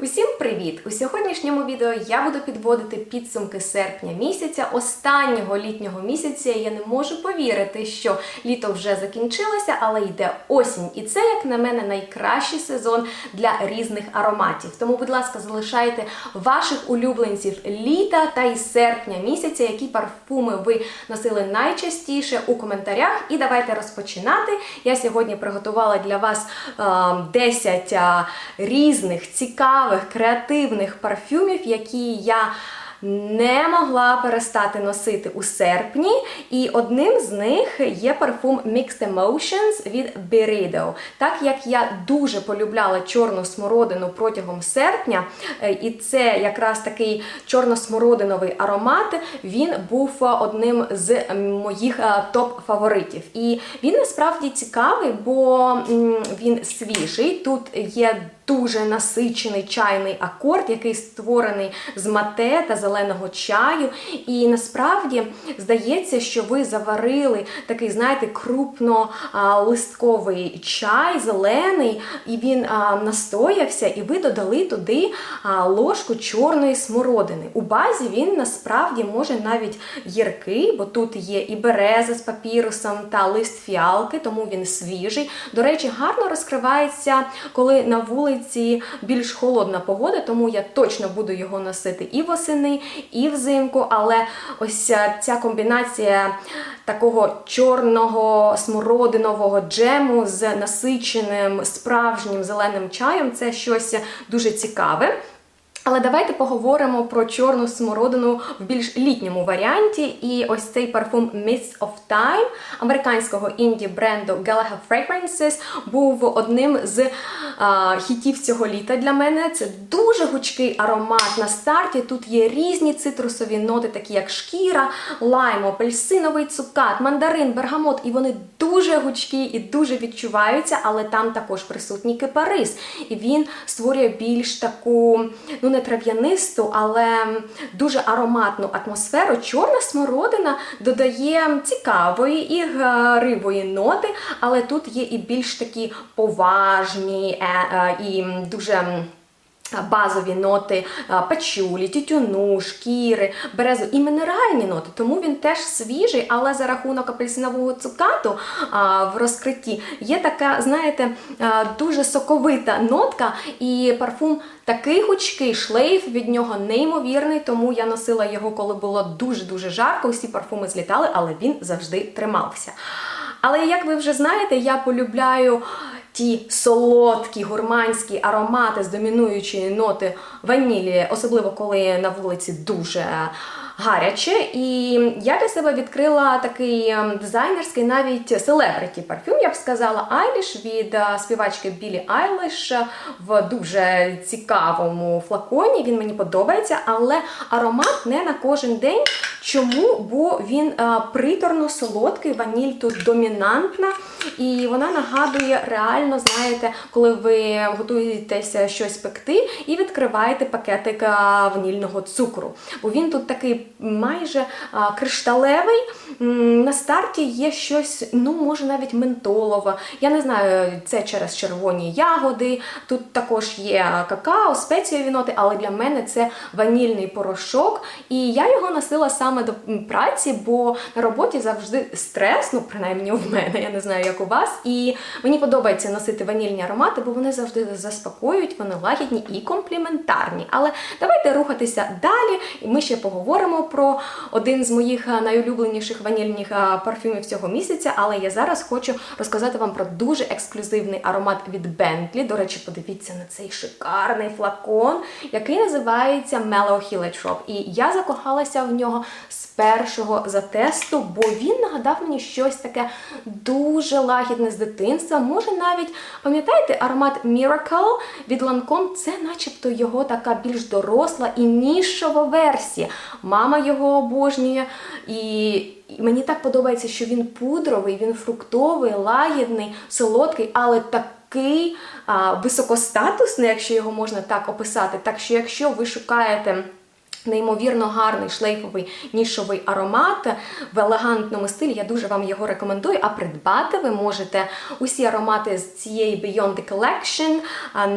Усім привіт! У сьогоднішньому відео я буду підводити підсумки серпня місяця, останнього літнього місяця. Я не можу повірити, що літо вже закінчилося, але йде осінь. І це, як на мене, найкращий сезон для різних ароматів. Тому, будь ласка, залишайте ваших улюбленців літа та й серпня місяця, які парфуми ви носили найчастіше у коментарях. І давайте розпочинати. Я сьогодні приготувала для вас е, 10 е, різних цікавих креативних парфюмів, які я не могла перестати носити у серпні. І одним з них є парфум Mixed Emotions від Birido. Так як я дуже полюбляла чорну смородину протягом серпня, е, і це якраз такий чорно-смородиновий аромат, він був одним з моїх е, топ-фаворитів. І він насправді цікавий, бо він свіжий. Тут є дуже насичений чайний акорд, який створений з мате та зеленого чаю. І насправді здається, що ви заварили такий, знаєте, крупнолистковий чай, зелений, і він настоявся, і ви додали туди ложку чорної смородини. У базі він насправді може навіть гіркий, бо тут є і береза з папірусом та лист фіалки, тому він свіжий. До речі, гарно розкривається, коли на вулиці більш холодна погода, тому я точно буду його носити і восени, і взимку. Але ось е, ця комбінація такого чорного смородинового джему з насиченим справжнім зеленим чаєм це щось дуже цікаве. Але давайте поговоримо про чорну смородину в більш літньому варіанті. І ось цей парфум Mist of Time американського інді бренду Gallagher Fragrances був одним з а, хітів цього літа для мене. Це дуже гучкий аромат на старті. Тут є різні цитрусові ноти, такі як шкіра, лайм, апельсиновий цукат, мандарин, бергамот. І вони дуже гучкі і дуже відчуваються, але там також присутній кипарис. І він створює більш таку, ну не трав'янисту, але дуже ароматну атмосферу. Чорна смородина додає цікавої і гривої ноти, але тут є і більш такі поважні е, е, і дуже. Базові ноти пачулі, тютюну, шкіри, березу і мінеральні ноти, тому він теж свіжий, але за рахунок апельсинового цукату в розкритті є така, знаєте, а, дуже соковита нотка, і парфум такий гучкий, шлейф від нього неймовірний, тому я носила його, коли було дуже-дуже жарко. Усі парфуми злітали, але він завжди тримався. Але як ви вже знаєте, я полюбляю ті солодкі гурманські аромати з домінуючої ноти ванілі, особливо коли на вулиці дуже гаряче. І я для себе відкрила такий дизайнерський, навіть селебриті парфюм, я б сказала, Айліш від співачки Білі Айліш в дуже цікавому флаконі. Він мені подобається, але аромат не на кожен день. Чому? Бо він а, приторно солодкий, ваніль тут домінантна, і вона нагадує реально, знаєте, коли ви готуєтеся щось пекти і відкриваєте пакетик ванільного цукру. Бо він тут такий майже кришталевий. На старті є щось, ну, може, навіть ментолове. Я не знаю, це через червоні ягоди. Тут також є какао, спеціові ноти, але для мене це ванільний порошок. І я його носила саме до праці, бо на роботі завжди стрес, ну принаймні в мене, я не знаю, як у вас. І мені подобається носити ванільні аромати, бо вони завжди заспокоюють, вони лагідні і компліментарні. Але давайте рухатися далі, і ми ще поговоримо про один з моїх найулюбленіших ванільних парфюмів цього місяця. Але я зараз хочу розказати вам про дуже ексклюзивний аромат від Bentley. До речі, подивіться на цей шикарний флакон, який називається Mellow Heliotrope. І я закохалася в нього з першого затесту, бо він нагадав мені щось таке дуже лагідне з дитинства. Може, навіть пам'ятаєте аромат Miracle від Lancome? Це начебто його така більш доросла і нішова версія. Його обожнює. І мені так подобається, що він пудровий, він фруктовий, лагідний, солодкий, але такий а, високостатусний, якщо його можна так описати. Так що, якщо ви шукаєте Неймовірно гарний шлейфовий нішовий аромат в елегантному стилі. Я дуже вам його рекомендую. А придбати ви можете усі аромати з цієї Beyond the Collection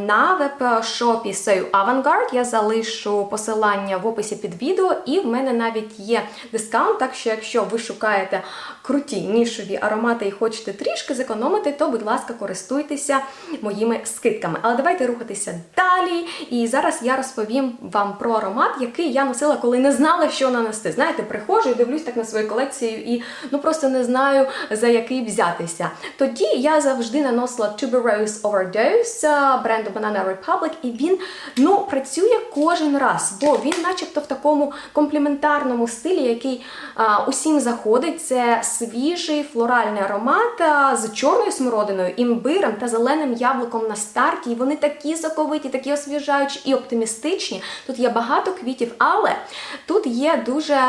на веб-шопі So Avantgarde. Я залишу посилання в описі під відео, і в мене навіть є дискаунт. Так що, якщо ви шукаєте круті нішові аромати і хочете трішки зекономити, то, будь ласка, користуйтеся моїми скидками. Але давайте рухатися далі. І зараз я розповім вам про аромат, який я носила, коли не знала, що нанести. Знаєте, приходжу і дивлюсь так на свою колекцію і ну просто не знаю за який взятися. Тоді я завжди наносила Tuberose Overdose бренду Banana Republic, і він ну працює кожен раз, бо він, начебто, в такому компліментарному стилі, який а, усім заходить. Це свіжий флоральний аромат а, з чорною смородиною, імбирем та зеленим яблуком на старті. І вони такі соковиті, такі освіжаючі і оптимістичні. Тут є багато квітів, але тут є дуже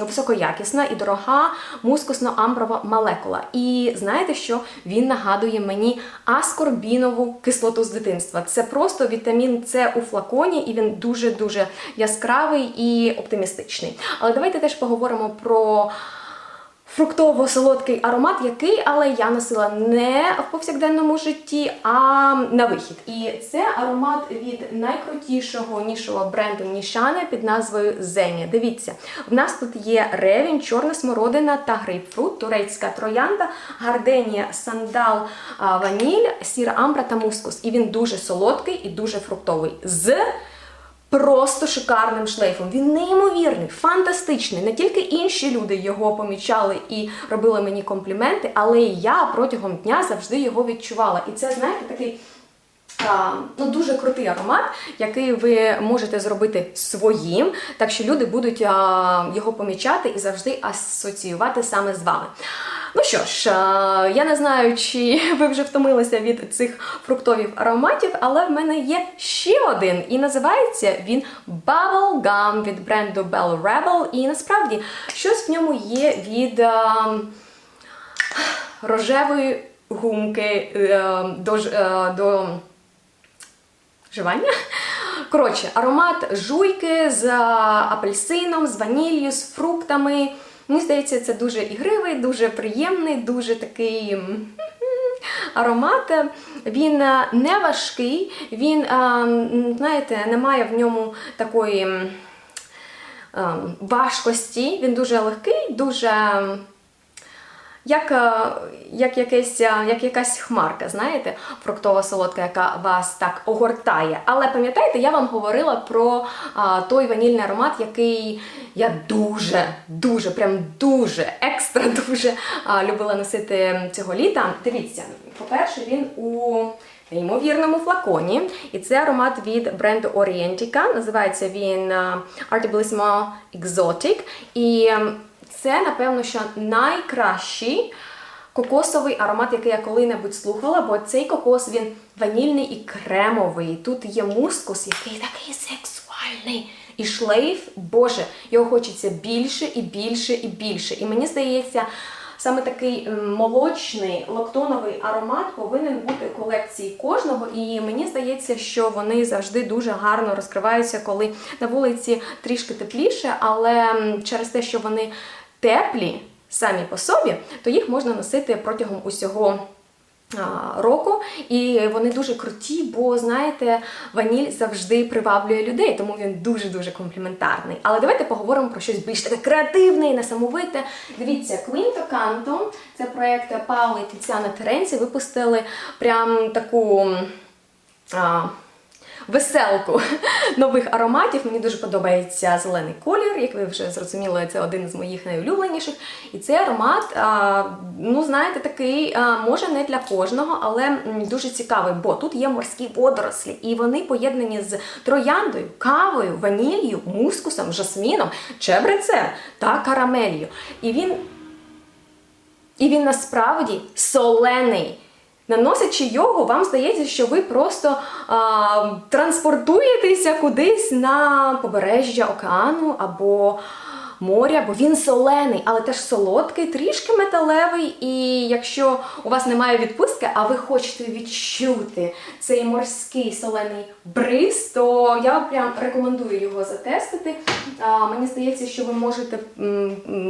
високоякісна і дорога мускусно-амброва молекула. І знаєте що? Він нагадує мені аскорбінову кислоту з дитинства. Це просто вітамін С у флаконі, і він дуже-дуже яскравий і оптимістичний. Але давайте теж поговоримо про. Фруктово-солодкий аромат, який але я носила не в повсякденному житті, а на вихід. І це аромат від найкрутішого нішового бренду Нішане під назвою Земі. Дивіться, в нас тут є ревінь, чорна смородина та грейпфрут, турецька троянда, гарденія, сандал, ваніль, сіра амбра та мускус. І він дуже солодкий і дуже фруктовий. З Просто шикарним шлейфом. Він неймовірний, фантастичний. Не тільки інші люди його помічали і робили мені компліменти, але і я протягом дня завжди його відчувала. І це, знаєте, такий. А, ну, дуже крутий аромат, який ви можете зробити своїм, так що люди будуть а, його помічати і завжди асоціювати саме з вами. Ну що ж, я не знаю, чи ви вже втомилися від цих фруктових ароматів, але в мене є ще один, і називається він Bubble Gum від бренду Bell Rebel. І насправді щось в ньому є від. А, Рожевої гумки е, до, е, до вживання. Коротше, аромат жуйки з апельсином, з ваніллю, з фруктами. Мені здається, це дуже ігривий, дуже приємний, дуже такий аромат. Він не важкий, він, знаєте, не немає в ньому такої ем, важкості. Він дуже легкий, дуже. Як, е, як, якесь, е, як якась хмарка, знаєте, фруктова солодка, яка вас так огортає. Але пам'ятаєте, я вам говорила про а, той ванільний аромат, який я дуже, дуже, прям дуже, екстра дуже а, любила носити цього літа. Дивіться, по-перше, він у неймовірному флаконі. І це аромат від бренду Orientica. Називається він а, Artibellissimo Exotic. І ем, це, напевно, що найкращий кокосовий аромат, який я коли-небудь слухала, бо цей кокос він ванільний і кремовий. Тут є мускус, який такий сексуальний. І шлейф, боже, його хочеться більше і більше і більше. І мені здається, саме такий молочний лактоновий аромат повинен бути в колекції кожного. І мені здається, що вони завжди дуже гарно розкриваються, коли на вулиці трішки тепліше, але через те, що вони теплі самі по собі, то їх можна носити протягом усього. Року, і вони дуже круті, бо знаєте, ваніль завжди приваблює людей, тому він дуже-дуже компліментарний. Але давайте поговоримо про щось більш таке креативне і несамовите. Дивіться, Quinto Canto, це проєкт Паули і Тіціана Теренці, випустили прям таку. А, веселку нових ароматів. Мені дуже подобається зелений колір, як ви вже зрозуміли, це один з моїх найулюбленіших. І цей аромат, ну знаєте, такий, може не для кожного, але дуже цікавий, бо тут є морські водорослі, і вони поєднані з трояндою, кавою, ванілью, мускусом, жасміном, чебрецем та карамелью. І він і він насправді солений. Наносячи його, вам здається, що ви просто а, транспортуєтеся кудись на побережжя океану або моря, бо він солений, але теж солодкий, трішки металевий. І якщо у вас немає відпустки, а ви хочете відчути цей морський солений бриз, то я прям рекомендую його затестити. А, мені здається, що ви можете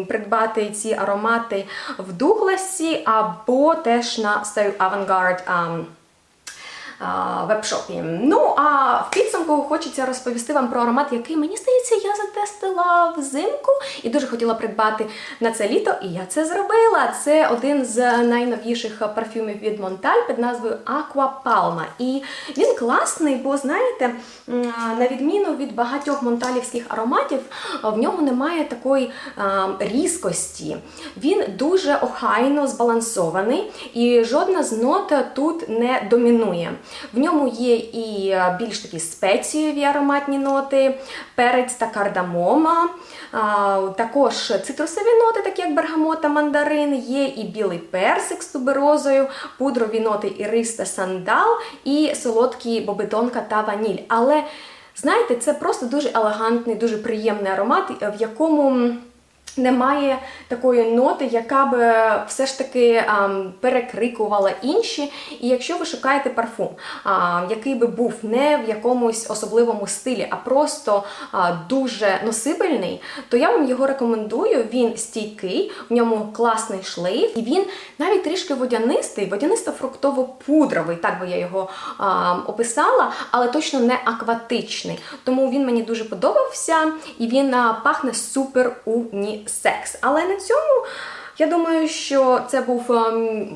придбати ці аромати в Дугласі або теж на So Avantgarde. ам, а, вебшопі. Ну а в підсумку хочеться розповісти вам про аромат, який мені здається, я затестила взимку і дуже хотіла придбати на це літо, і я це зробила. Це один з найновіших парфюмів від Монталь під назвою Aqua Palma. І він класний, бо знаєте, на відміну від багатьох монталівських ароматів, в ньому немає такої різкості. Він дуже охайно збалансований, і жодна з нот тут не домінує. В ньому є і е, більш такі спецієві ароматні ноти, перець та кардамома, також цитрусові ноти, такі як бергамот та мандарин, є і білий персик з туберозою, пудрові ноти ірис та сандал, і солодкі бобидонка та ваніль. Але знаєте, це просто дуже елегантний, дуже приємний аромат, в якому немає такої ноти, яка б все ж таки перекрикувала інші. І якщо ви шукаєте парфум, який би був не в якомусь особливому стилі, а просто дуже носибельний, то я вам його рекомендую. Він стійкий, в ньому класний шлейф, і він навіть трішки водянистий, водянисто-фруктово-пудровий, так би я його описала, але точно не акватичний. Тому він мені дуже подобався, і він пахне супер унісекс. Але на цьому. Я думаю, що це був е,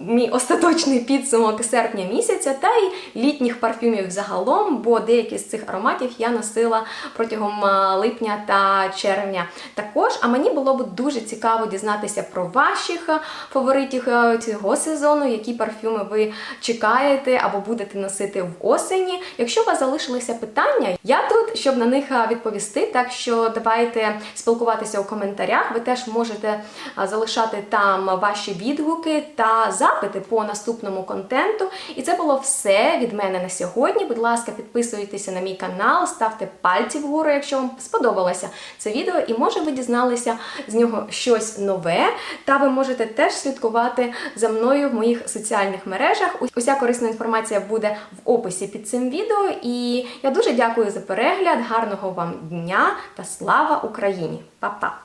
мій остаточний підсумок серпня місяця та й літніх парфюмів загалом, бо деякі з цих ароматів я носила протягом е, липня та червня. Також, а мені було б дуже цікаво дізнатися про ваших е, фаворитів цього сезону, які парфюми ви чекаєте або будете носити в осені. Якщо у вас залишилися питання, я тут, щоб на них відповісти. Так що давайте спілкуватися у коментарях. Ви теж можете залишати там ваші відгуки та запити по наступному контенту. І це було все від мене на сьогодні. Будь ласка, підписуйтеся на мій канал, ставте пальці вгору, якщо вам сподобалося це відео, і може ви дізналися з нього щось нове. Та ви можете теж слідкувати за мною в моїх соціальних мережах. Уся корисна інформація буде в описі під цим відео. І я дуже дякую за перегляд, гарного вам дня та слава Україні! Па-па!